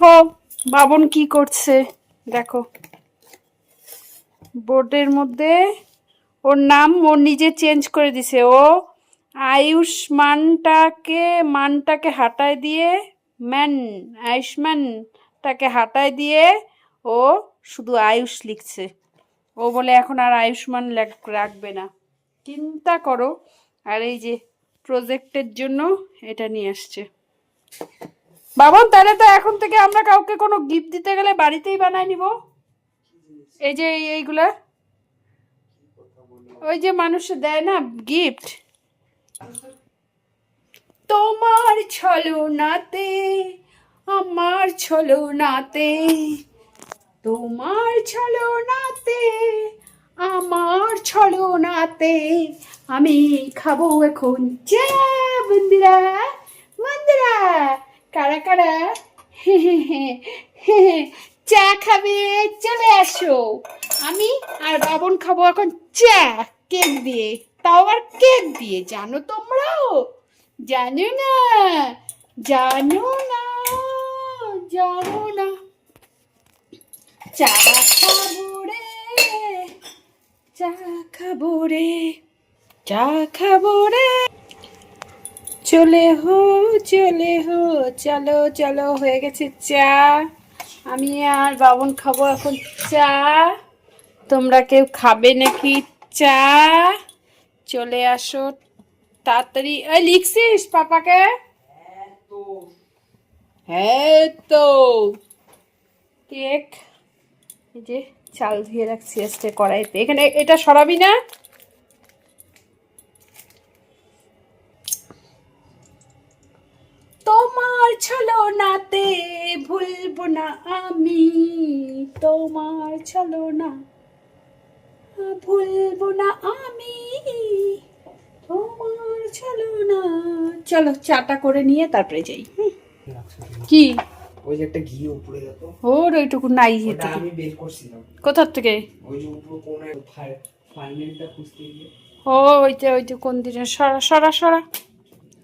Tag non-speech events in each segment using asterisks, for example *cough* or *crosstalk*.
দেখো, বাবন কি করছে? দেখো। বোর্ডের মধ্যে ওর নাম ও নিজে চেঞ্জ করে দিছে। ও আয়ুষ্মানটাকে, মানটাকে হাটায় দিয়ে, ম্যান আয়ুষ্মানটাকে হাটায় দিয়ে ও শুধু আয়ুষ লিখছে। ও বলে এখন আর আয়ুষ্মান রাখবে না। চিন্তা করো। আর এই যে প্রজেক্টের জন্য এটা নিয়ে আসছে। বাবন, তাহলে তো এখন থেকে আমরা কাউকে কোনো গিফট দিতে গেলে বাড়িতেই বানায় নিব। এই যে এই- এইগুলা। ওই যে মানুষ দেয় না গিফট তোমার ছলনাতে, আমার ছলনাতে, তোমার ছলনাতে, আমার ছলনাতে আমি খাব এখন। চা বন্ধুরা বন্ধুরা। কারা কারা। *laughs* চা খাবে, চলে আসো। আমি আর বাবন খাব এখন চা, কেক দিয়ে। তাও আবার কেক দিয়ে, জানো তোমরাও? জানো না জানো না জানো না। চা খাব রে, চা খাব রে, চা খাব রে। চলে হো চলে হো, চলো চলো, হয়ে গেছে চা। আমি আর বাবন খাব এখন চা। তোমরা কেউ খাবে নাকি চা? চলে আসো, তাড়াতাড়ি। এই লিখছিস পাপাকে? হ্যাঁ তো। কেক, এই যে চাল ধুয়ে রাখছি আজকে কড়াইতে। এখানে এটা সরাবি না তোমার ছলনাতে ভুলবো না আমি তোমার ছলনা ভুলবো না আমি তোমার ছলনা চলো চাটা করে নিয়ে তারপরে যাই। হুম। কি? ওই যে একটা ঘি উপরে যেত ওর ওইটুকু নাই এটুকু। আমি বের করছিলাম। কোথার থেকে? ওই যে উপরে কোনায় ফাইনালটা খুঁজতে গিয়ে। ও ওইটা ওইটা কোন দিনে সরা সরা সরা।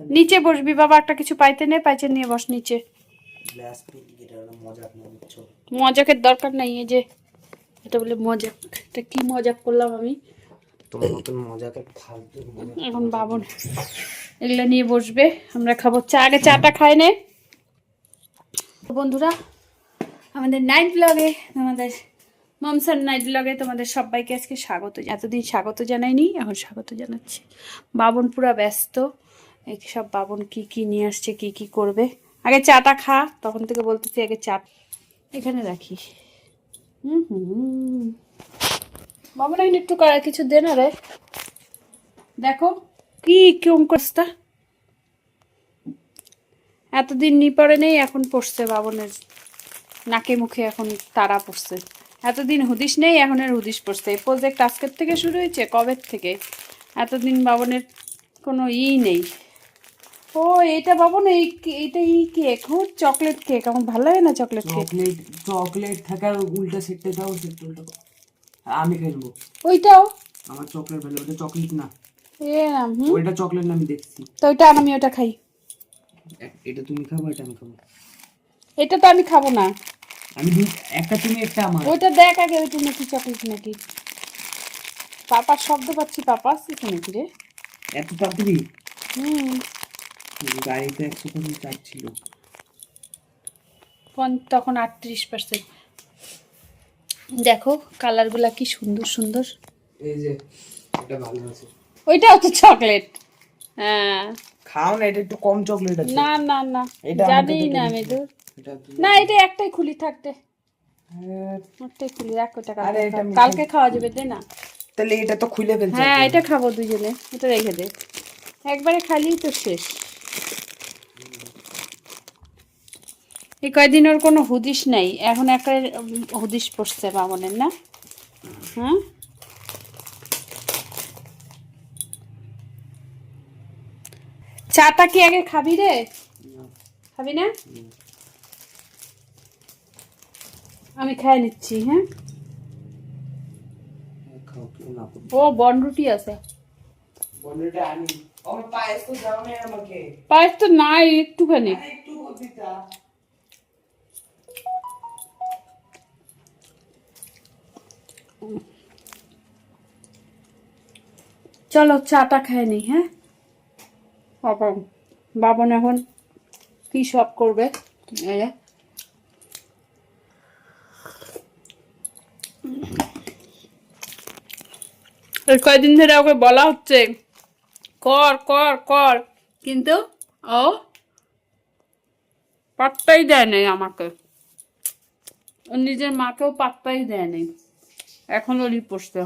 নিচে বসবি বাবা একটা কিছু পাইতে নে পাইতে নিয়ে বস নিচে। গ্লাস পিক এটা হলো মজা না বুঝছ মজাকের দরকার নাই এই যে এটা বলে মজাক। এটা কি মজাক করলাম আমি? তোমার মতন মজাকে ফালতু মজা এখন বাবন এগুলা নিয়ে বসবে আমরা খাব চা। আগে চাটা খাই নে। বন্ধুরা আমাদের নাইট ব্লগে আমাদের মমসার নাইট ব্লগে তোমাদের সবাইকে আজকে স্বাগত। এতদিন স্বাগত জানাইনি এখন স্বাগত জানাচ্ছি। বাবন পুরা ব্যস্ত। এই সব বাবন কি কি নিয়ে আসছে কি কি করবে? আগে চাটা খা, তখন থেকে বলতেছি আগে চা। এখানে রাখি হুম হুম এখানে একটু কিছু দে না রে। দেখো কি কেমন করস্তা এতদিন নি পরে নেই, এখন পড়ছে বাবনের নাকে মুখে এখন তারা পড়ছে। এতদিন হুদিস নেই, এখন এর হুদিস পড়ছে। এই প্রজেক্ট আজকের থেকে শুরু হয়েছে কবের থেকে? এতদিন বাবনের কোনো ই নেই। ও এটা বাবন এই এটা ই কেক ও চকলেট কেক আমার ভালো লাগে না চকলেট কেক। চকলেট চকলেট থাকার উল্টা সেটটা দাও সেট উল্টা আমি খেলব ওইটাও? আমার চকলেট ভালো ওটা চকলেট না। এ হুম ওইটা চকলেট না আমি দেখছি। তো ওইটা আমি ওটা খাই। এটা তুমি খাব এটা আমি খাব। এটা তো আমি খাব না। আমি একটা তুমি একটা আমার। ওইটা দেখ আগে ওইটা নাকি চকলেট নাকি। পাপার শব্দ পাচ্ছি পাপা আসছে নাকি রে? এত তাড়াতাড়ি? হুম। গাড়িতে একশো করে চার ছিল তখন আটত্রিশ পার্সেন্ট দেখো কালারগুলা কি সুন্দর সুন্দর। এই যে এটা ভালো আছে। ওইটাও তো চকলেট। হ্যাঁ। খাও না এটা একটু কম চকলেট আছে। না না না। জানি না আমি তো। না এটা একটাই খুলি থাকতে। একটাই খুলি রাখ ওটা কালকে খাওয়া যাবে দে না? তাহলে এটা তো খুলে ফেলছে হ্যাঁ এটা খাব দুজনে। এটা রেখে দে। একবারে খালি তো শেষ। এই কয়দিন ওর কোনো হুদিস নাই। এখন একটা হুদিস পড়ছে বামনের না? হ্যাঁ? চাটা কি আগে খাবি রে? খাবি না? আমি খাই নিচ্ছি হ্যাঁ? না ও বনরুটি আছে। বন্ধুটা আনি। আমার পায়েস তো দাও না আমাকে। পায়েস তো নাই একটুখানি। চলো চাটা খাই নি হ্যাঁ? বাবা বাবন এখন কি সব করবে? এই কয়দিন ধরে ওকে বলা হচ্ছে, কর কর কর, কিন্তু ও পাত্তাই দেয় নাই আমাকে। নিজের মাকেও পাত্তাই দেয় নাই। এখন ওরই পোষতে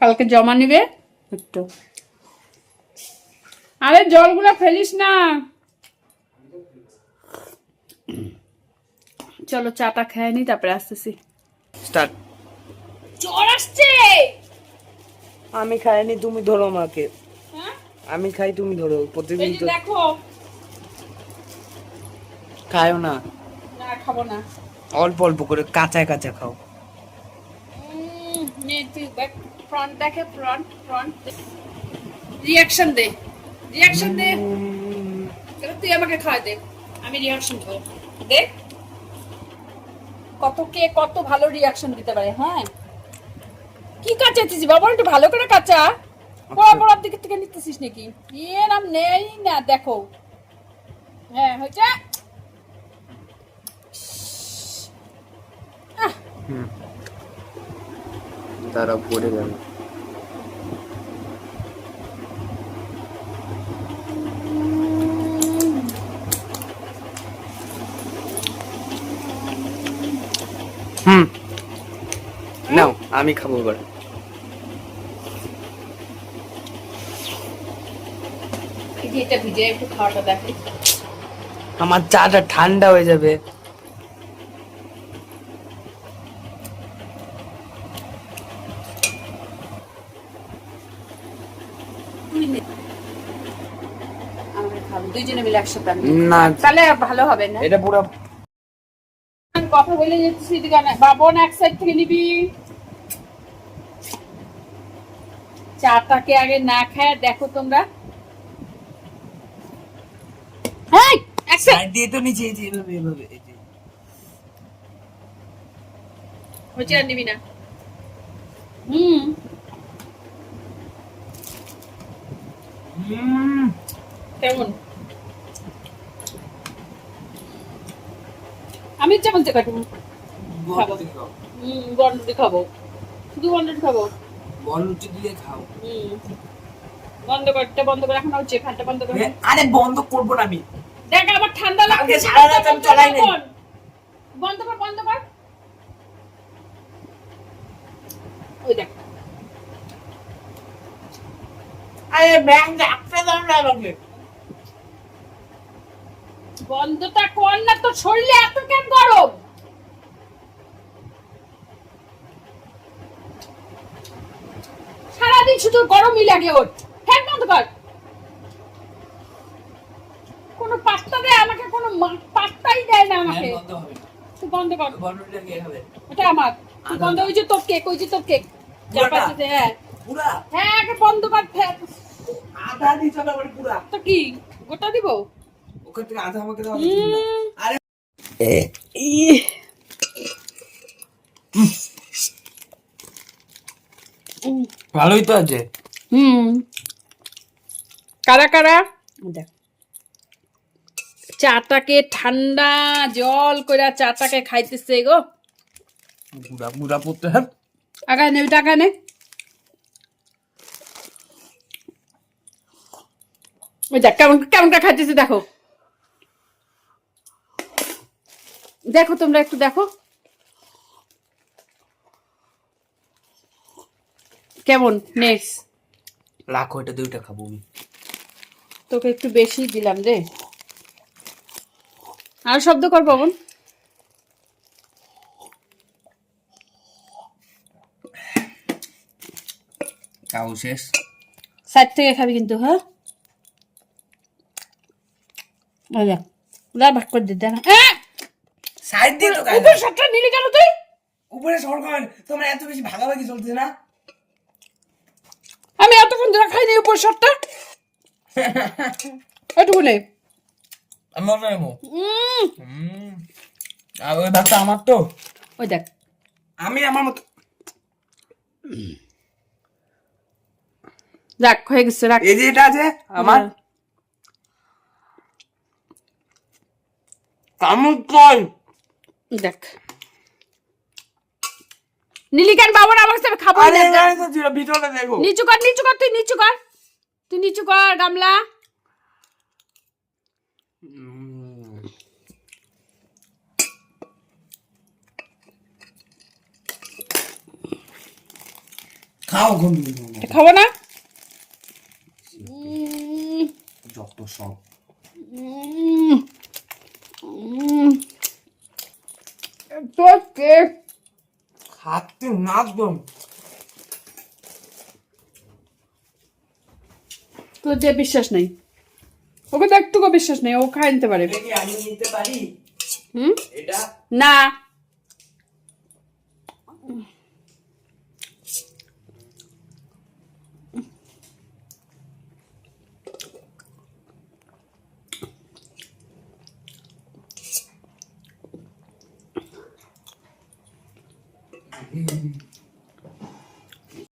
কালকে জমা নিবে? একটু। আরে জলগুলো ফেলিস না। চলো চাটা খেয়ে নি তারপরে আসতেছি। স্টার্ট। জ্বর আসছে! আমি খাইনি তুমি ধরো আমাকে? আমি খাই তুমি ধরো প্রতিদিন তো দেখো। খায়ও না। না খাব না। অল্প অল্প করে কাঁচা কাঁচা খাও। উম, নে তুই ফ্রন্ট দেখে ফ্রন্ট ফ্রন্ট রিয়াকশন দে। রিয়াকশন দে। তুই আমাকে খাওয়া দে। আমি রিয়াকশন দেবো দেখ কত কে কত ভালো রিয়াকশন দিতে পারে হ্যাঁ? কি কাঁচা কাচাচ্ছিস বাবা? একটু ভালো করে কাঁচা। পড়া পড়ার দিকে থেকে নিতেছিস নাকি? নাম নেই না দেখো। হ্যাঁ হয়েছে। তারা পড়ে গেল। হুম। নাও আমি খাব এবার এই যে এটা ভিজে একটু খাওয়াটা দেখে আমার চাটা ঠান্ডা হয়ে যাবে। নে। দুইজনে মিলে একসাথে না। তাহলে ভালো হবে না? এটা পুরো কথা বলে যাচ্ছি এদিকে বাবন এক সাইড থেকে নিবি। চাটাকে আগে না খায় দেখো তোমরা। এই, সাইড দিয়ে তো নিচে এভাবে এভাবে হচ্ছে আর নিবি না। হুম। হুম। কেমন? আমি খাও। হুম বন্ডটি খাব। শুধু বন্ডটি খাব? দিয়ে খাও। হুম। বন্ধ করতে বন্ধ করে এখন হচ্ছে ফ্যানটা বন্ধ করে। আরে বন্ধ করব না আমি। দেখ আমার ঠান্ডা লাগছে সারা রাত আমি চালাই নাই। বন্ধ কর বন্ধ কর। ওই দেখ। আরে ব্যাংক রাখতে দাও না আমাকে। বন্ধটা কর না তোর শরীরে এত কেন গরম? সারাদিন শুধু গরমই লাগে ওর ফ্যান বন্ধ কর কোনো পাত্তা দেয় আমাকে কোনো মা- পাত্তাই দেয় না আমাকে। বন্ধ হবে। না তুই বন্ধ কর এটা আমার। তুই বন্ধ ওই যে তোর কেক ওই যে তোর কেক? হ্যাঁ। হ্যাঁ আগে বন্ধ কর ফ্যান আধা পুরা। তো কি গোটা দিব? ওখান থেকে আধা আমাকে দাও। আরে ভালোই তো আছে। হুম। কারা কারা? দেখ। চাটাকে ঠান্ডা জল করে চাটাকে খাইতেছে গো। গুড়া গুড়া পড়তে হবে আগা নে ওইটা আগা নে। ওই দেখ কেমন কেমন করে খাইতেছে দেখো। দেখো তোমরা একটু দেখো। কেমন? নেক্সট রাখো এটা দুইটা খাব আমি। তোকে একটু বেশি দিলাম রে আর শব্দ কর পবন। শেষ। সাইড থেকে খাবি কিন্তু হ্যাঁ? ওরা ভাগ করে দিতে না! সাইড দিয়ে তো খাই শটটা নিলি কেন তুই? উপরে তোমরা এত বেশি ভাগাভাগি চলছে না। আমি এতক্ষণ ধরে খাইনি উপর শটটা। *laughs* ওইটুকু নে আমি ওটা নেব আর ওই ভাগটা আমার তো ওই দেখ আমি আমার মতো রাখ হয়ে গেছে রাখ এই যে এটা আছে আমার। কই দেখ নীলিকান বাবা না আমার সাথে খাব আরে দেখো নিচু কর নিচু কর তুই নিচু কর তুই নিচু কর গামলা খাও ঘুমিয়ে এটা খাব না? যত সব। উম, উম। তোর খাতে না একদম। যে বিশ্বাস নেই। ওকে তো একটুকু বিশ্বাস নেই ও খাই নিতে পারে। আমি নিতে পারি? হুম? এটা? না। Mm-hmm.